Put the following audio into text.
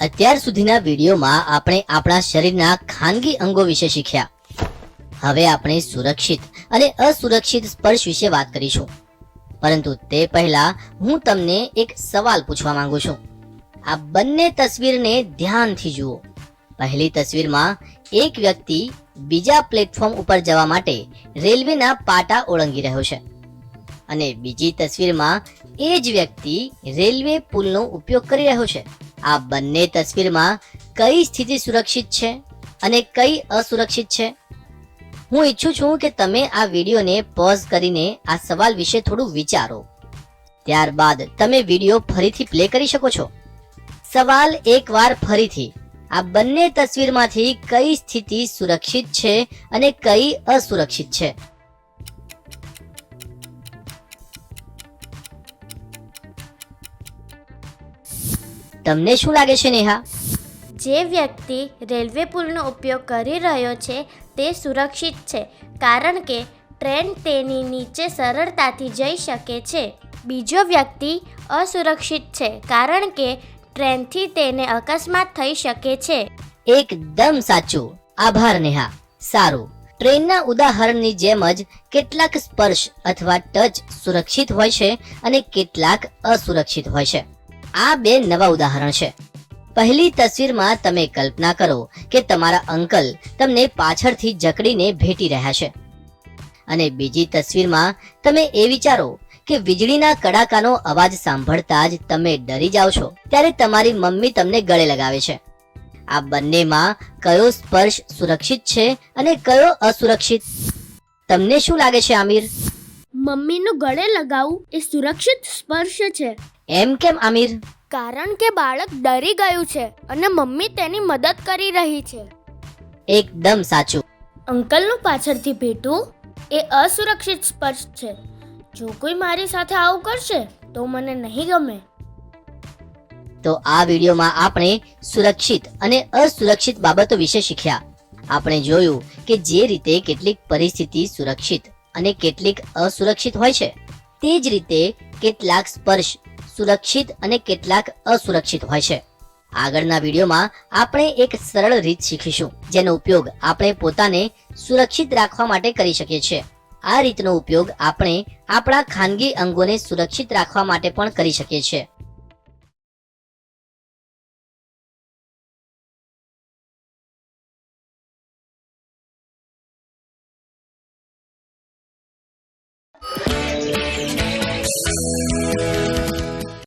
અત્યાર સુધીના વિડીયોમાં આપણે આપણા શરીરના ખાનગી અંગો વિશે શીખ્યા. હવે આપણે સુરક્ષિત અને અસુરક્ષિત સ્પર્શ વિશે વાત કરીશું. પરંતુ તે પહેલા હું તમને એક સવાલ પૂછવા માંગુ છું. આ બંને તસવીરને ધ્યાનથી જુઓ. પહેલી તસવીરમાં એક વ્યક્તિ બીજા પ્લેટફોર્મ ઉપર જવા માટે રેલવેના પાટા ઓળંગી રહ્યો છે. અને બીજી તસવીરમાં એ જ વ્યક્તિ રેલવે પુલનો ઉપયોગ કરી રહ્યો છે. આ બંને તસવીરમાં કઈ સ્થિતિ સુરક્ષિત છે અને કઈ અસુરક્ષિત છે? હું ઈચ્છું છું કે તમે આ વિડીયોને પોઝ કરીને આ સવાલ વિશે થોડું વિચારો. ત્યારબાદ તમે વીડિયો ફરીથી પ્લે કરી શકો છો. સવાલ એકવાર ફરીથી. આ બંને તસવીરમાંથી કઈ સ્થિતિ સુરક્ષિત છે અને કઈ અસુરક્ષિત છે? તમને શું લાગે છે નેહા? જે વ્યક્તિ રેલવે પુલનો ઉપયોગ કરી રહ્યો છે તે સુરક્ષિત છે કારણ કે ટ્રેન તેની નીચે સરળતાથી જઈ શકે છે. બીજો વ્યક્તિ અસુરક્ષિત છે કારણ કે ટ્રેનથી તેને અકસ્માત થઈ શકે છે. એકદમ સાચું. આભાર નેહા. સારું. ટ્રેનના ઉદાહરણની જેમ જ કેટલાક સ્પર્શ અથવા ટચ સુરક્ષિત હોય છે અને કેટલાક અસુરક્ષિત હોય છે. આ બે નવા ઉદાહરણ છે. પહેલી તસવીરમાં તમે કલ્પના કરો કે તમારા અંકલ તમને પાછળથી જકડીને ભેટી રહ્યા છે. અને બીજી તસવીરમાં તમે એ વિચારો કે વીજળીના કડાકાનો અવાજ સાંભળતા જ તમે ડરી જાઓ છો, ત્યારે તમારી મમ્મી તમને ગળે લગાવે છે. આ બંનેમાં કયો સ્પર્શ સુરક્ષિત છે અને કયો અસુરક્ષિત? તમને શું લાગે છે, આમિર? મમ્મીનું ગળે લગાવવું એ સુરક્ષિત સ્પર્શ છે. એમ કેમ આમિર? કારણ કે બાળક ડરી ગયું છે અને મમ્મી તેની મદદ કરી રહી છે. એકદમ સાચું. અંકલનું પાછળથી ભેટવું એ અસુરક્ષિત સ્પર્શ છે. જો કોઈ મારી સાથે આવું કરશે તો મને નહીં ગમે. તો આ વિડીયોમાં આપણે સુરક્ષિત અને અસુરક્ષિત બાબતો વિશે શીખ્યા. આપણે જોયું કે જે રીતે કેટલીક પરિસ્થિતિ સુરક્ષિત અને કેટલીક અસુરક્ષિત હોય છે. તે જ રીતે કેટલાક સ્પર્શ સુરક્ષિત અને કેટલાક અસુરક્ષિત હોય છે આગળના વિડીયોમાં આપણે એક સરળ રીત શીખીશું, જેનો ઉપયોગ આપણે પોતાને સુરક્ષિત રાખવા માટે કરી શકીએ છીએ આ રીતનો ઉપયોગ આપણે આપણા ખાનગી અંગોને સુરક્ષિત રાખવા માટે પણ કરી શકીએ છીએ